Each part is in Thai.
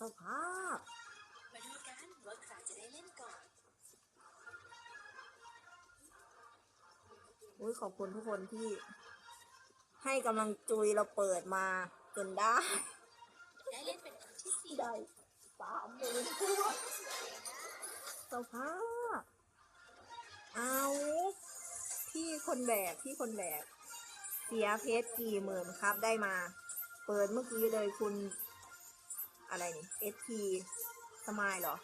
สภาพ มาดูกันว่าใครจะได้เล่นก่อน อุ้ยขอบคุณทุกคนที่ ให้กำลังจุยเราเปิดมาจนได้ ได้เล่นเป็นคนที่สี่ได้สามหมื่นสภาพ เอาพี่คนแบกพี่คนแบกเสียเพชรกี่หมื่นครับได้มา เปิดเมื่อกี้เลยคุณ อะไรนี่เอสทีสมายเหรอ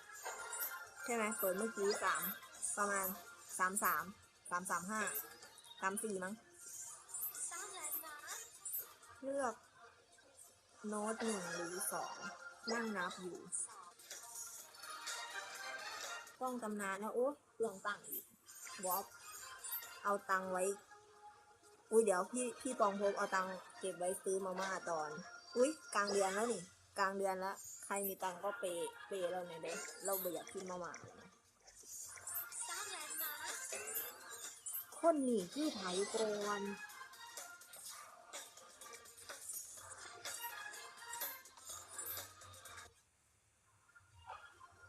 ใช่ไหมเปิดเมื่อกี้สามประมาณสามสามสามสามห้าสามสี่มั้งเลือกโน้ตหนึ่งหรือสองนั่งนับอยู่ ต้องตำนานแล้วโอ้เปลืองตังค์อีกบอบเอาตังค์ไว้ อุ้ยเดี๋ยวพี่พี่ปองพบเอาตังเก็บไว้ซื้อมาม่าตอน อุ้ยกลางเดือนแล้วนี่ กลางเดือนแล้วใครมีตังก็เปย์เปย์เราเนี่ยเด้เราไม่อยากกินมาม่าเลยนะสร้างแลนด์มาร์คนหนีที่ไทยก่อน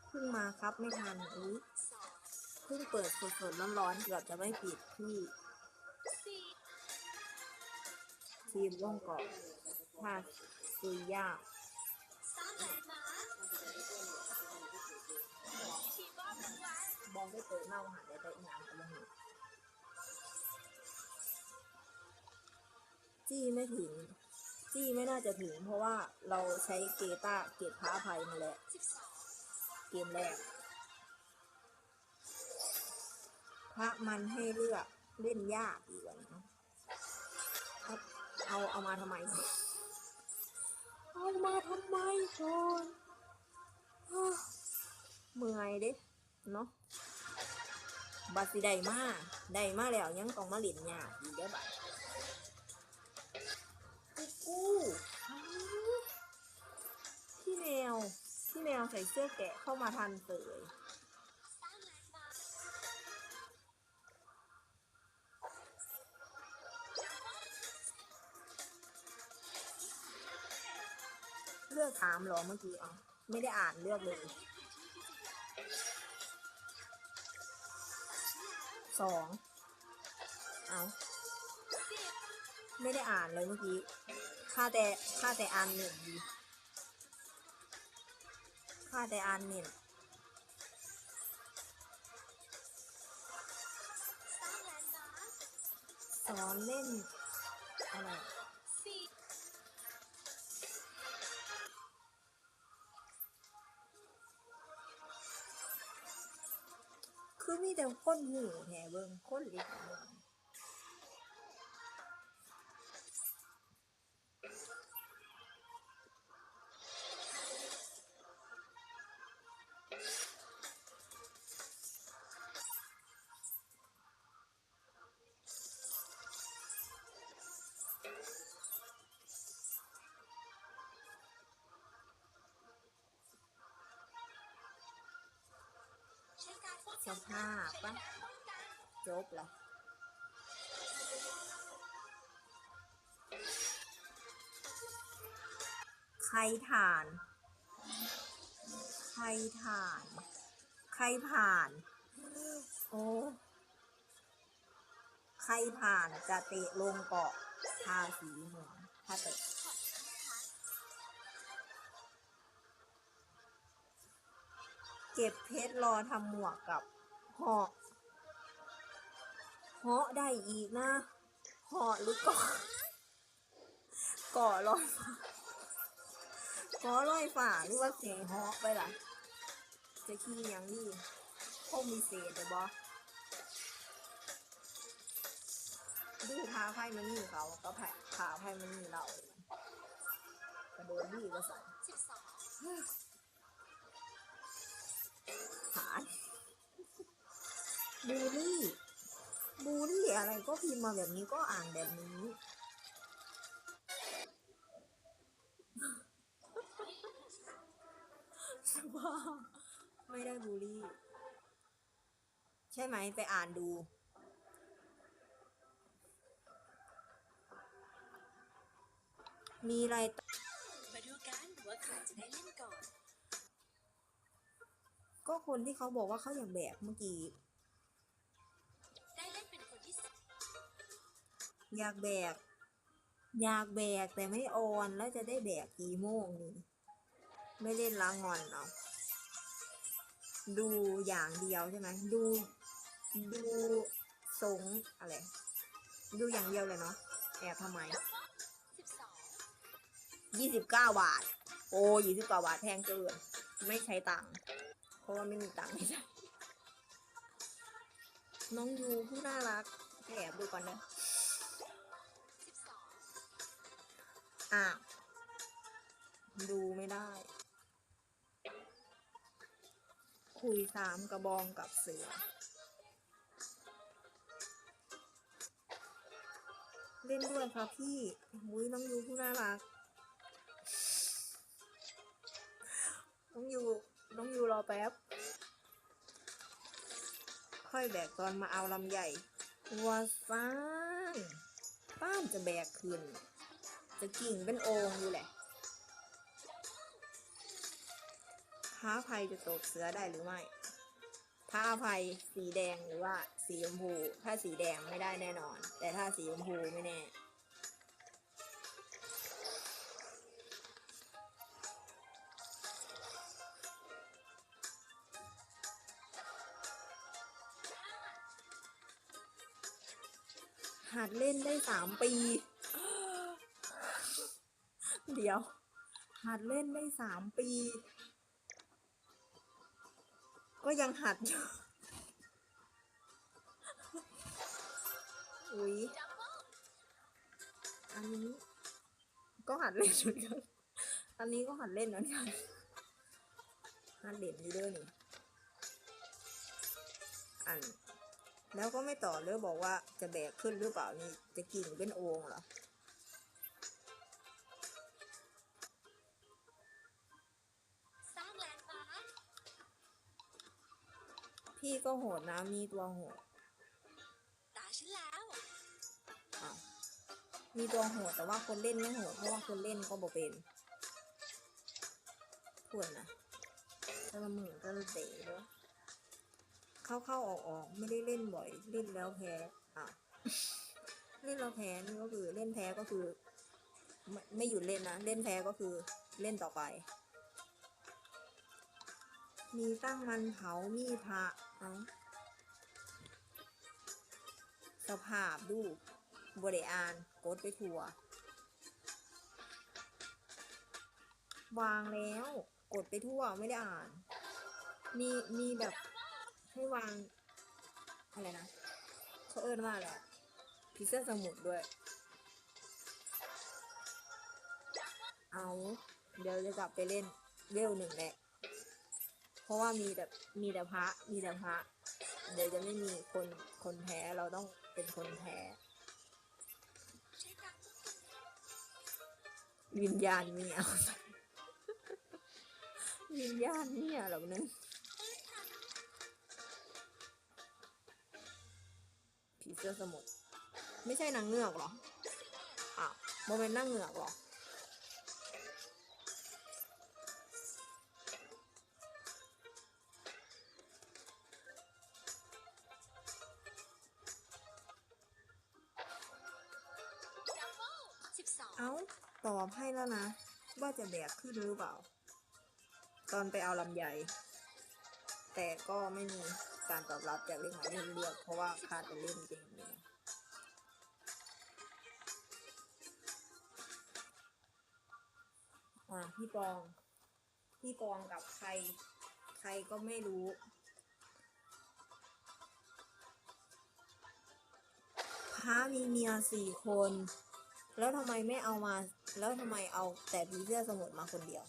เพิ่งมาครับไม่ทันอุ้ยเพิ่งเปิดสดๆร้อนๆเกือบจะไม่ปิดที่ ทีมร่วงเกาะถ้าซื้อยากสร้างแลนด์มาร์คทีมบ้านรางวัลบองได้เปิดเน่าหาได้แต่อีหยังก็ไม่เห็นจี้ไม่ถึง จี้ไม่น่าจะถึง เพราะว่าเราใช้เกต้าเกตพระภัยมาแล้วเกมแรกพระมันให้เลือกเล่นยากอีกแล้วนะ เอาเอาเอามาทำไม เอามาทำไมก่อนอ้าวเมื่อยเด้เนาะบัดสิได้มาได้มาแล้วยังต้องมาเล่นยากอีกเด้อบัดกูกูอ้าวพี่แมวพี่แมวใส่เสื้อแกะเข้ามาทันเตย อกถามหรอเมื่อกี้อ๋อไม่ได้อ่านเลือกเลยสองเอาไม่ได้อ่านเลยเมื่อกี้ค่าแต่ค่าแต่อ่านหนึ่งดีค่าแต่อ่านหนึ่งสอนเล่นอะไร แต่คนหูแห่เบิ่งคนเล็ก สภาพปะจบละใครผ่านใครผ่านใครผ่าน โอ้ใครผ่านจะเตะลงเกาะทาสีเหมืองถ้าเตะเก็บเพชรรอทำหมวกกับ เหาะเหาะได้อีกนะเหาะหรือเกาะเกาะลอยฟ้าเกาะลอยฟ้าหรือว่าเสียงเหาะไปล่ะ จะขี้หยังดีคงมีเศษเดี๋ยวบอดูพาไพ่มันนี่เขาก็แผลพาไพ่มันนี่เรากระโดดดีก็สั่นสิบสองฐาน บูลลี่ บูลลี่อะไรก็พิมพ์มาแบบนี้ก็อ่านแบบนี้สภาพไม่ได้บูลลี่ ใช่ไหมไปอ่านดูมีอะไรต่อว่าใครจะได้เล่นก่อน ก็คนที่เขาบอกว่าเขาอยากแบกเมื่อกี้ อยากแบก อยากแบกแต่ไม่ออนแล้วจะได้แบกกี่โมงนี่ไม่เล่นล้างอนเอาดูอย่างเดียวใช่ไหมดู ดูสงอะไร ดูอย่างเดียวเลยเนาะแอบทำไมยี่สิบเก้าบาท โอ้ยี่สิบเก้าบาทแพงเกิน ไม่ใช้ตังค์เพราะว่าไม่มีตังค์ไม่ใช่น้องยูผู้น่ารักแอบดูก่อนนะ อะ ดูไม่ได้ คุยสามกระบองกับเสือ เล่นด้วยครับพี่อุ้ยน้องยูผู้น่ารัก น้องยูน้องยูรอแป๊บ ค่อยแบกตอนมาเอาลำใหญ่วาซ่านป้านจะแบกขึ้น จะกิ่งเป็นโองอยู่แหละท้าภัยจะตกเสือได้หรือไม่ถ้าภัยสีแดงหรือว่าสีชมพู ถ้าสีแดงไม่ได้แน่นอน แต่ถ้าสีชมพูไม่แน่หัดเล่นได้สามปี ดียว หัดเล่นได้สามปี ก็ยังหัดอยู่ อุ๊ยอันนี้ ก็หัดเล่นเหมือนกันอันนี้ก็หัดเล่นเหมือนกันหัดเล่นอยู่เด้อนี่อัน แล้วก็ไม่ต่อเลยบอกว่าจะแบกขึ้นหรือเปล่านี่จะกิ่งเป็นโอ่งเหรอ พี่ก็โหดนะมีตัวโหดตาฉันแล้วอ้าวมีตัวโหดแต่ว่าคนเล่นไม่โหดเพราะว่าคนเล่นก็บ่เป็นควรนะก็ละหมื่นก็ละเตะด้วยเข้าเข้าออกออกไม่ได้เล่นบ่อย เล่นแล้วแพ้อะเล่นแล้วแพ้นี่ก็คือเล่นแพ้ก็คือ ไม่ไม่หยุดเล่นนะเล่นแพ้ก็คือเล่นต่อไป มีตั้งมันเผา มีพระเอาสภาพดูบริอานกดไปทัว วางแล้วกดไปทั่วไม่ได้อ่าน มีมีแบบให้วาง อะไรนะเขาเอิ้นว่าอะไรพิเศษสมุดด้วย เอา เดี๋ยวจะกลับไปเล่นเวลหนึ่งแหละ เพราะว่ามีแต่มีแต่พระมีแต่พระ เดี๋ยวจะไม่มีคนคนแพ้เราต้องเป็นคนแพ้วิญญาณเมียวิญญาณเมียเหรอนึงปืนผีเสื้อสมุทรไม่ใช่นางเงือกหรอ อ้าวโมเมนต์นางเงือกหรอ เอ้า ตอบให้แล้วนะ ว่าจะแบกขึ้นหรือเปล่า ตอนไปเอาลำใหญ่ แต่ก็ไม่มีการตอบรับจากเลขหมายเลขเรียก เพราะว่าคาดไปเล่นเกมนี้อ่าพี่ปอง พี่ปองกับใคร ใครก็ไม่รู้พระมีเมียสี่คน แล้วทำไมไม่เอามา แล้วทำไมเอาแต่ผีเสื้อสมุดมาคนเดียว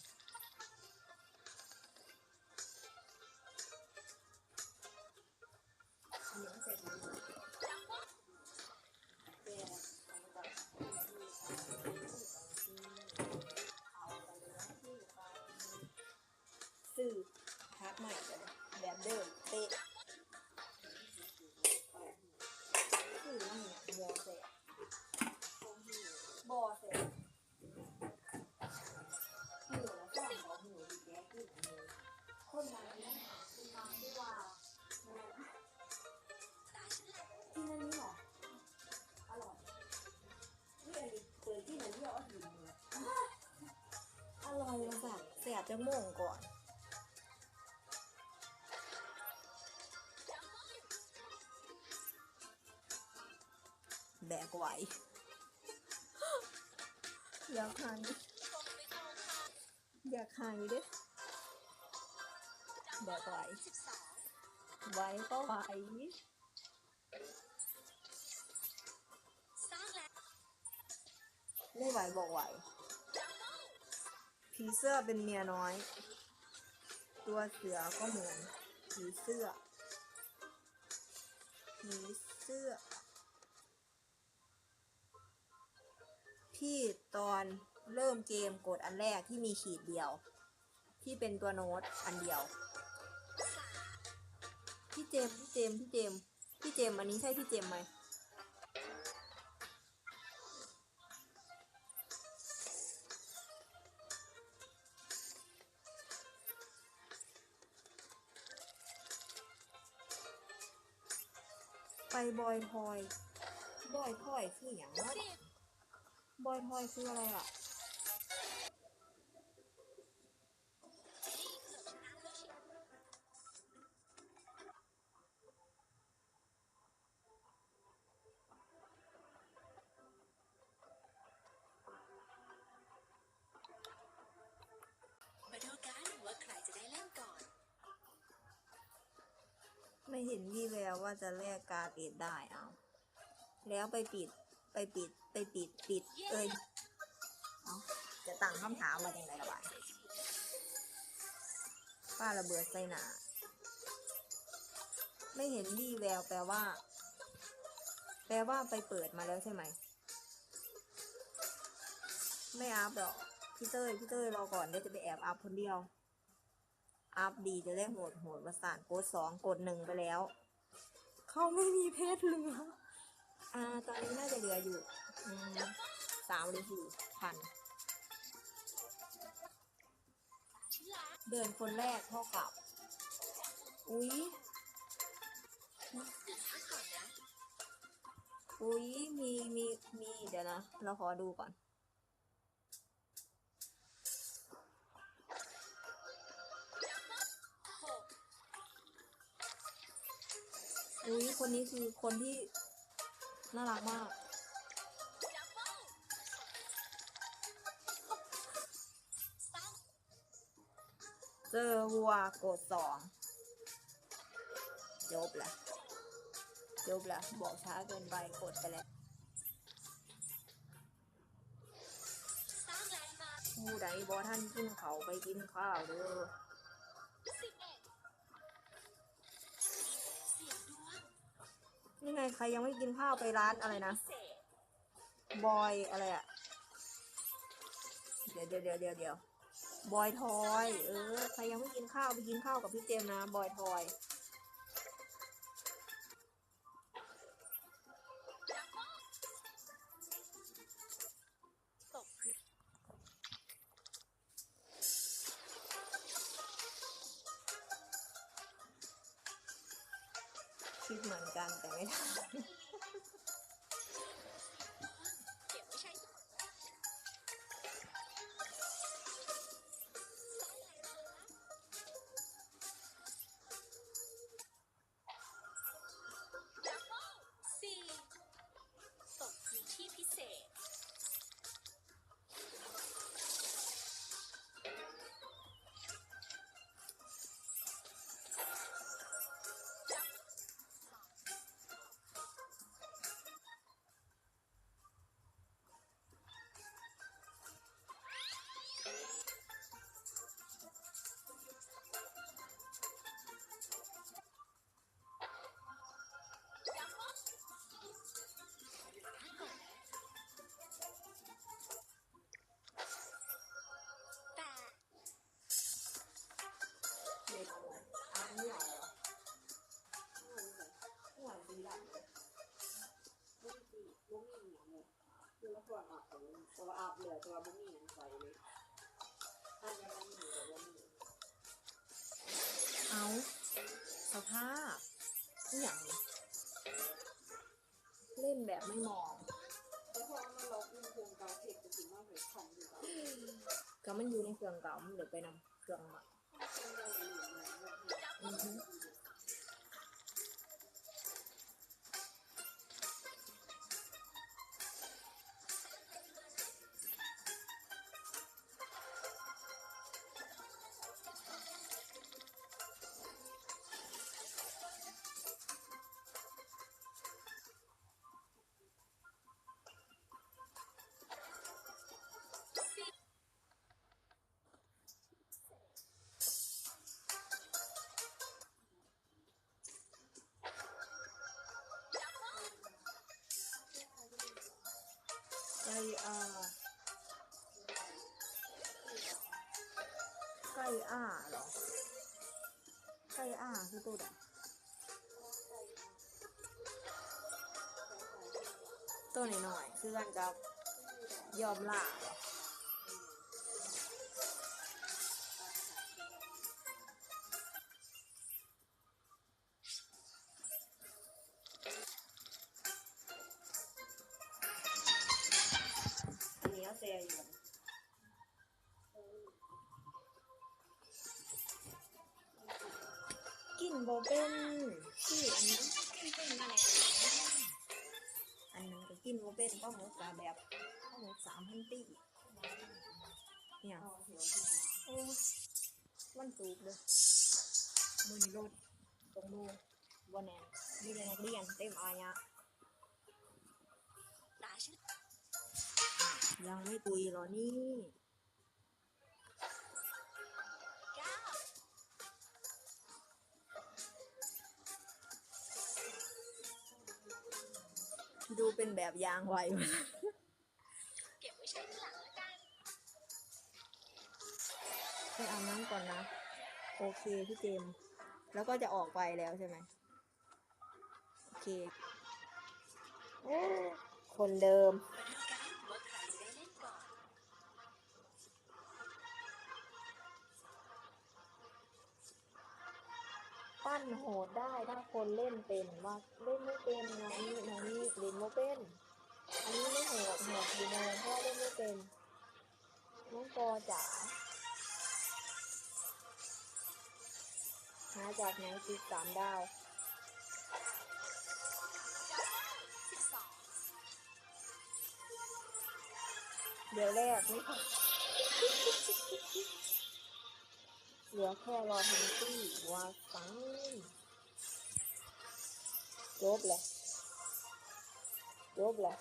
จะโม่งก่อนแบกไหวอยากหายอยากหายด้แบกไหวสิบสองไหวก็ไหวสร้างแล้วไม่ไหวบอกไหว ผีเสื้อเป็นเมียน้อย ตัวเสือก็เหมือนผีเสื้อผีเสื้อที่ตอนเริ่มเกมกดอันแรกที่มีขีดเดียว ที่เป็นตัวโน้ตอันเดียว พี่เจมพี่เจมพี่เจมพี่เจมอันนี้ใช่พี่เจมไหม ไปบอยทอย บอยทอยคืออย่างวะสิบบอยทอยคืออะไรอะ จะแลกการ์ดเอดได้เอา แล้วไปปิดไปปิดไปปิดปิด เอ้ยเอาจะตั้งคำถามมาจังไรละวะป้าระเบิดใส่หนาไม่เห็นวี่แววแปลว่า แปลว่าไปเปิดมาแล้วใช่ไหม ไม่อัพหรอกพี่เต้ยพี่เต้ยรอก่อนเดี๋ยวจะไปแอบอัพคนเดียวอัพดีจะได้โหดโหดประสานโกดสองกดหนึ่งไปแล้ว เขาไม่มีเพชรเหลือ อ่า ตอนนี้น่าจะเหลืออยู่สามหรือสี่พัน เดินคนแรกเท่ากับ อุ๊ยอนนะอุ๊ยมีมีมีเดี๋ยวนะ เราขอดูก่อน อุ๊ยคนนี้คือคนที่ น่ารักมาก เจอวัวกดสองจบละจบละบอกช้าเกินไปกดไปแล้วผู้ใดบอท่านกินเขาไปกินข้าวเด้อ ไงใครยังไม่กินข้าวไปร้านอะไรนะบอยอะไรอะเดี๋ยวเดี๋ยวเดี๋ยวเดี๋ยวเดี๋ยวบอยทอย เออใครยังไม่กินข้าวไปกินข้าวกับพี่เจมส์นะบอยทอย คิดเห ล็อกมันคง อาไก่อาเหรอ ไก่อาคือตัวไหนตัวหน่อยๆคือกันกับยอมล่าเหรอ เป็นป้าหมูกาแบบป้าหมูสามพันปีเนี่ยโอ้มันสูงเลยมือนี่รถตรงดูวันแนนมีแต่นักเรียนเต็มอายะตาฉันยังไม่ตุยเหรอนี่ ดูเป็นแบบยางไวมากเก็บไว้ใช้ทีหลังแล้วกันไปอาบน้ำก่อนนะ โอเคพี่เจมส์แล้วก็จะออกไปแล้วใช่ไหมโอเค โอ้ คนเดิม คนเล่นเป็นว่าเล่นไม่เป็นนะนี่นะนี่เล่นไม่เป็น อันนี้ไม่หดโหดอยู่เลยเพราะว่าเล่นไม่เป็นน้องปอจ๋าหาจากไหนติดสามดาวเดี๋ยวแรกนี่ค่ะเหลือแค่รอทันตี้ว่าฟัง จบเลยจบเลย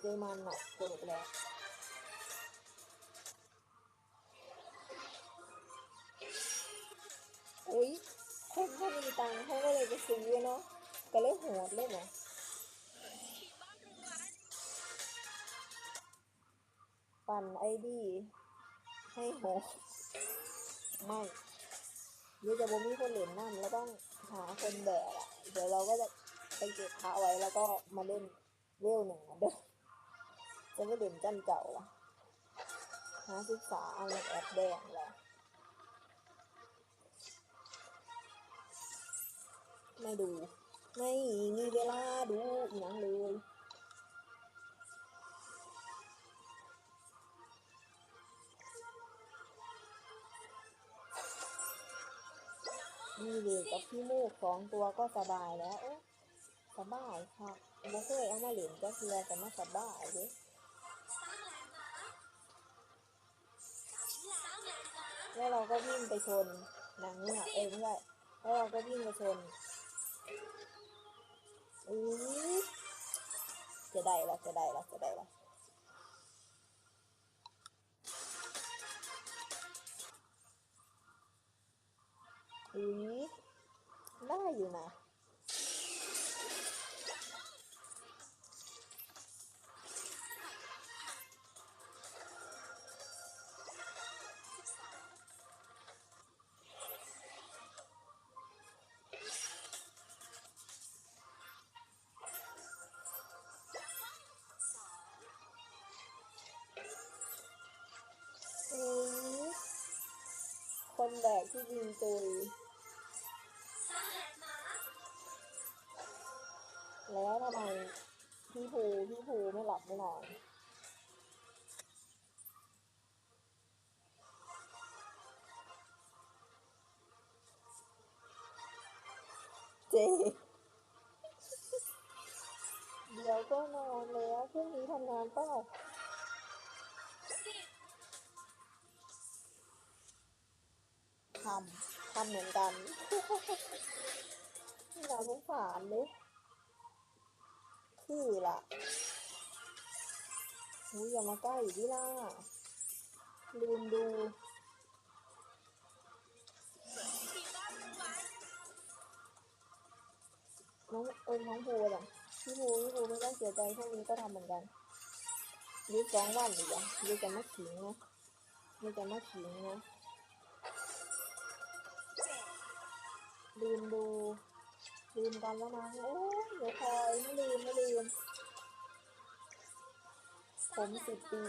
เจอมันหนักสนุกแล้วอุ๊ยคนเขามีตังค์เขาก็เลยไปซื้อเนาะ ก็เลยโหดเลยเนาะปั่นไอดีให้โหไม่หรือจะบ่มีคนเหล่นน้ำแล้วต้องหาคนแบกอะเดี๋ยวเราก็จะ ไปเก็บพระไว้แล้วก็มาเล่นเวลหนึ่งเหมือนเดิมจะไม่เล่นจันเก่าอะหาศึกษาเอาในแอปแดงแหละไม่ดู ไม่มีเวลาดูอย่างเลยมีเลือกับพี่มูกสองตัวก็สบายแล้ว สบายค่ะบ่เคยเอามาเหรียญก็เคือแต่มาสบายเด้างแลนด์มาร์คสร้างแล้วเราก็วิ่งไปชนหนังเนี่ยเองด้วยแล้วเราก็วิ่งไปชนอู้จะได้ละจะได้ละจะได้ละ มแบบที่ยิงตุยแล้วทำไมพี่ภูพี่ภูไม่หลับไม่นอนเจเดี๋ยวก็นอนแล้วพรุ่งนี้ทำงานเปล่า เหมือนกันน่าสงสารเลยคือล่ะหูอย่ามาใกล้ดิล่ะลืมดูน้องเอิญน้องภูล่ะพี่ภูพี่ภูไม่ต้องเสียใจพวกนี้ก็ทำเหมือนกันยืดสองวันหรือยังยืดจะมาขิงนะยืดจะมาขิงนะ ลืมดูลืมกันแล้วนะโอ้ยเดี๋ยวคอยไม่ลืมไม่ลืม ผมสิบปี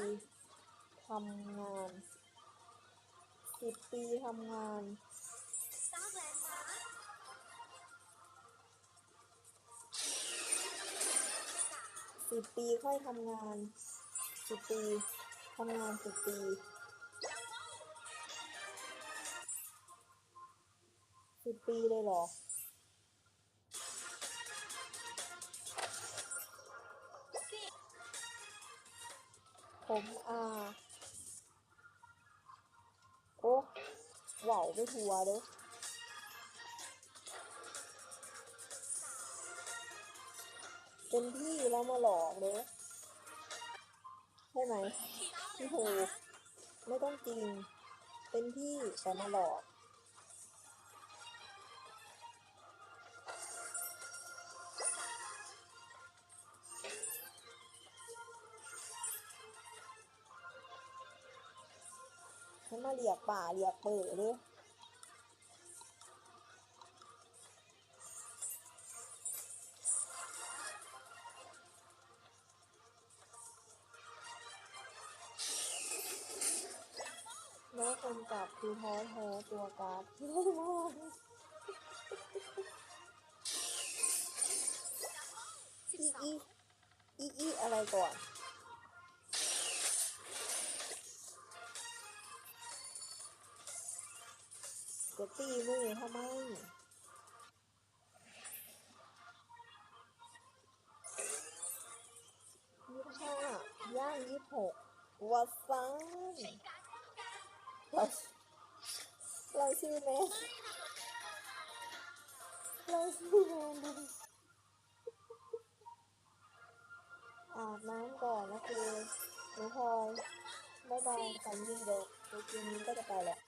ทำงานสิบปีทำงานสิบปีค่อยทำงานสิบปีทำงานสิบปี สิบปีเลยเหรอ ผมอ่า โอ้เหว่าไปทัวเด้อเป็นพี่แล้วมาหลอกเด้อใช่ไหมพี่ภูไม่ต้องจริง เป็นพี่แต่มาหลอก ฉันมาเรียกป่าเรียกเปิดเลยแล้วคนจับคือท้แท้ตัวการ์ดไม่มาอีอีอีอีอะไรก่อน จะตีมือทำไมยี่สิบห้าย่างยี่สิบหกวัดซังใช้การป้องกันเราเราชื่อแม่เราชื่อแม่อาบน้ำก่อนนะคือหนูพลอยบายบายฝันดีเดี๋ยวเดี๋ยวคืนนี้ก็จะไปแหละ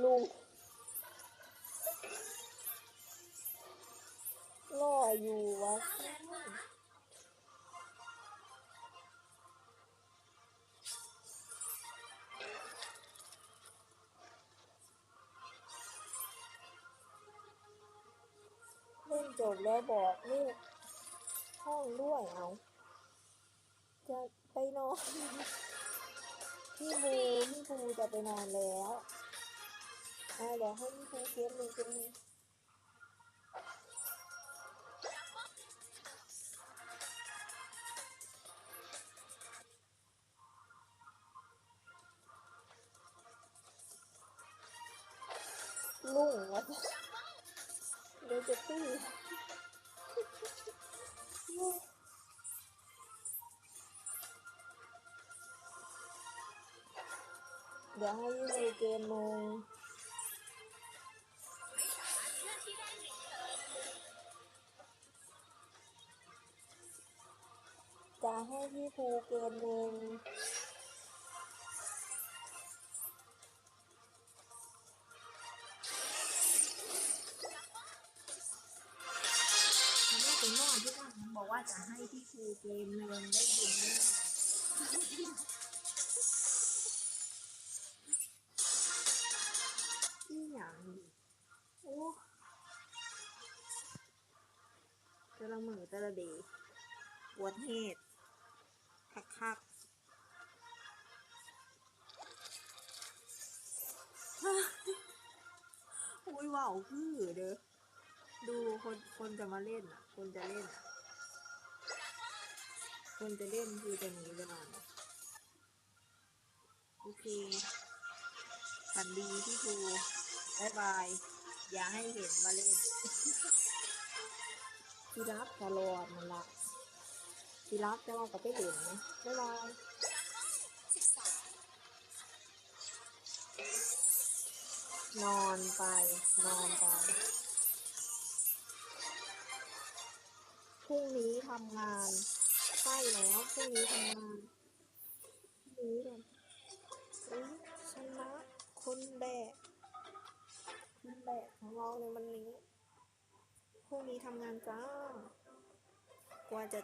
ลุงรออยู่วะเล่นจบแล้วบอกเลขห้องด้วยเอา จะไปนอน พี่ภูพี่ภูจะไปนอนแล้ว อ่าเดี๋ยวให้พี่ ให้พี่ภูเกมหนึ่งฉันว่าไปนอนที่บ้าบอกว่าจะให้พี่ภูเกมหนึ่งได้ยินไหมอีหยังโอ้แต่ละมือแต่ละเดปวดเหตุ คือเด้อ ดูคนคนจะมาเล่นอะ คนจะเล่นอะ คนจะเล่นคือจะหนีไปนอนโอเคฝันดีพี่ครูบายบาย อย่าให้เห็นว่าเล่นทีรับตลอดมันละทีรับจะเรากับไปเห็นไหมบายบาย นอนไป นอนไป พรุ่งนี้ทำงานใช่แล้วพรุ่งนี้ทำงานพรุ่งนี้กันเอ้ยชนะคนแบกคนแบกของเราในวันนี้พรุ่งนี้ทำงานจ้ากว่าจะ